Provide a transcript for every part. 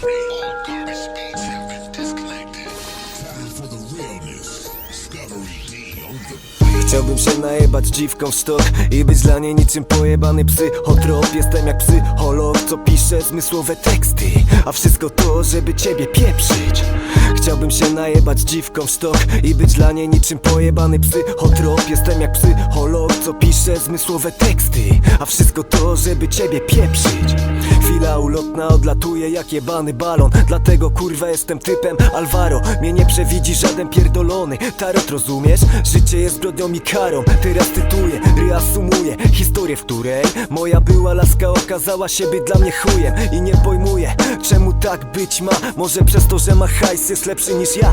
Three. Chciałbym się najebać dziwką w sztok I być dla niej niczym pojebany psychotrop. Jestem jak psycholog, co pisze zmysłowe teksty A wszystko to, żeby ciebie pieprzyć. Chciałbym się najebać dziwką w sztok I być dla niej niczym pojebany psychotrop. Jestem jak psycholog, co pisze zmysłowe teksty A wszystko to, żeby ciebie pieprzyć. Chwila ulotna odlatuje jak jebany balon Dlatego kurwa jestem typem Alvaro. Mnie nie przewidzi żaden pierdolony Tarot rozumiesz? Życie jest zbrodnią i karą Teraz tytuję, reasumuję Historię, w której moja była laska okazała się być dla mnie chujem. I nie pojmuję, czemu tak być ma. Może przez to, że ma hajs jest lepszy niż ja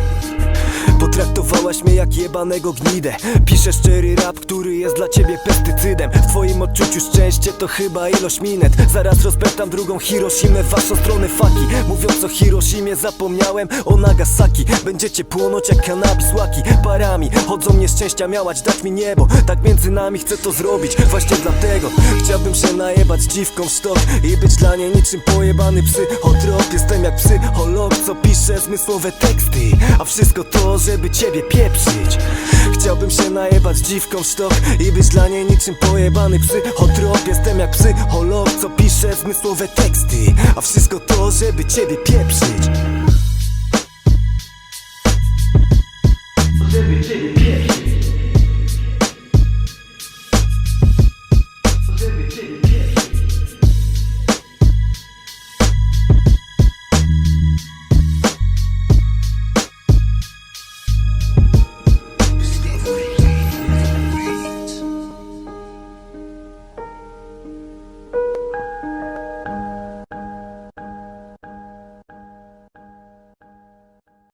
Potraktowałaś mnie jak jebanego gnidę. Piszę szczery rap, który jest dla ciebie pestycydem. W twoim odczuciu szczęście to chyba ilość minet. Zaraz rozpętam drugą Hiroshimę waszą stronę faki. Mówiąc o Hiroshimie zapomniałem o Nagasaki. Będziecie płonąć jak kanabis łaki. Parami chodzą nieszczęścia miałać dać mi niebo. Tak między nami chcę to zrobić Właśnie dlatego. Chciałbym się najebać dziwką w sztok I być dla niej niczym pojebany psychotrop Jestem jak psycholog, co pisze zmysłowe teksty. A wszystko to, ciebie pieprzyć. Chciałbym się najebać dziwką w sztok I być dla niej niczym pojebany psychotrop Jestem jak psycholog, co pisze zmysłowe teksty. A wszystko to, żeby ciebie pieprzyć